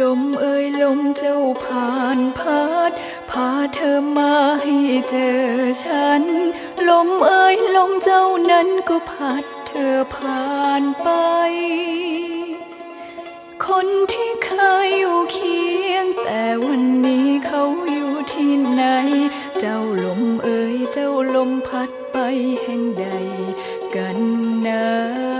ลมเอ่ยลมเจ้าผ่านพัดพาเธอมาให้เจอฉัน ลมเอ่ยลมเจ้านั้นก็พัดเธอผ่านไป คนที่เคยอยู่เคียง แต่วันนี้เขาอยู่ที่ไหน เจ้าลมเอ่ยเจ้าลมพัดไปแห่งใดกันนะ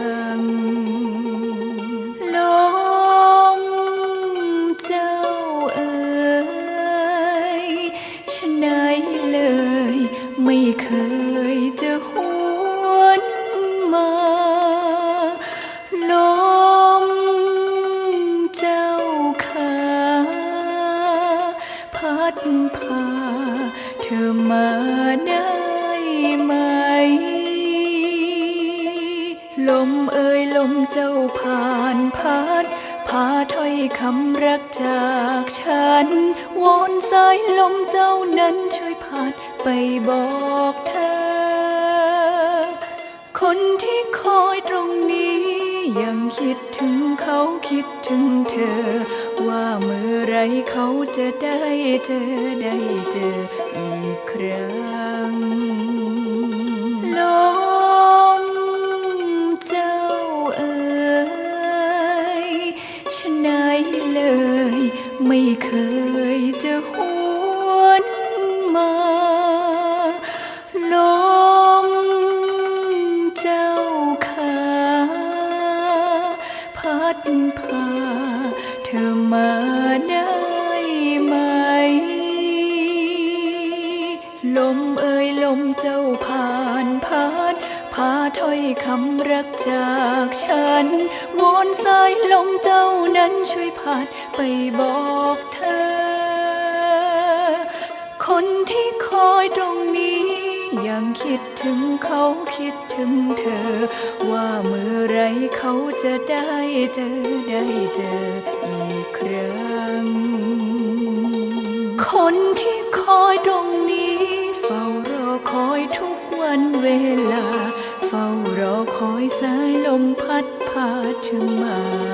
พา เธอมาได้ไหม ลมเอ่ยลมเจ้าผ่านพัดพาถ้อยคำรักจากฉันวอนสายลมเจ้านั้นช่วยพัดไปบอกเธอ คนที่คอย ยังคิดถึงเขาคิดถึงเธอ ว่าเมื่อไรเขาจะได้เจอได้เจออีกครั้งลมเจ้าเอ๋ยฉะไหนเลย ไม่เคยจะหว มาได้ไหม ลมเอ่ยลมเจ้าผ่านพัดพาถ้อยคำรักจากฉันวอนสายลมเจ้านั้นช่วยพัดไปบอกเธอ คนที่คอยตรงนี้ยังคิดถึงเขาคิดถึงเธอ ว่าเมื่อไรเขาจะได้เจอได้เจอ คนที่คอยตรงนี้ เฝ้ารอคอยทุกวันเวลา เฝ้ารอคอยสายลมพัดพาเธอมา